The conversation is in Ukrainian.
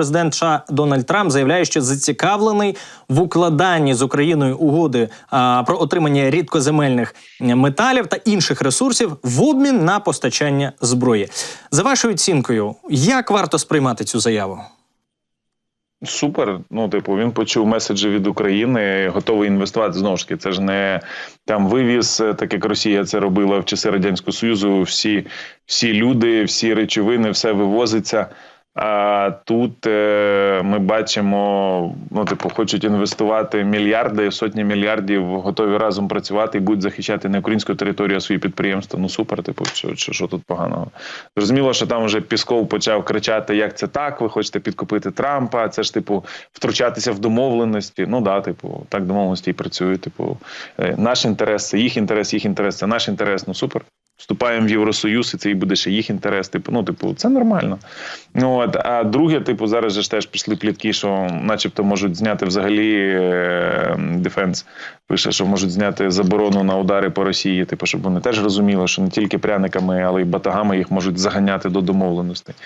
президент США Дональд Трамп заявляє, що зацікавлений в укладанні з Україною угоди а, про отримання рідкоземельних металів та інших ресурсів в обмін на постачання зброї. За вашою оцінкою, як варто сприймати цю заяву? Супер. Ну, типу, він почув меседжі від України, готовий інвестувати. Знову ж таки, це ж не там вивіз, е, так як Росія це робила в часи радянського союзу. Всі, всі люди, всі речовини, все вивозиться. А тут е, ми бачимо, ну типу, хочуть інвестувати мільярди, сотні мільярдів, готові разом працювати і будуть захищати не українську територію, а свої підприємства. Ну супер, типу, що, що, що тут поганого? Зрозуміло, що там вже Пісков почав кричати, як це так, ви хочете підкупити Трампа. Це ж типу втручатися в домовленості. Ну да, типу, так домовленості і працюють. Типу, е, наш інтерес, це їх інтерес, їх інтерес, це наш інтерес. Ну супер. Вступаємо в Євросоюз, і це і буде ще їх інтерес. Типу, ну, типу, це нормально. Ну от а друге, типу, зараз же теж пішли плітки, що, начебто, можуть зняти взагалі дефенс. Пише, що можуть зняти заборону на удари по Росії. Типу, щоб вони теж розуміли, що не тільки пряниками, але й батагами їх можуть заганяти до домовленостей.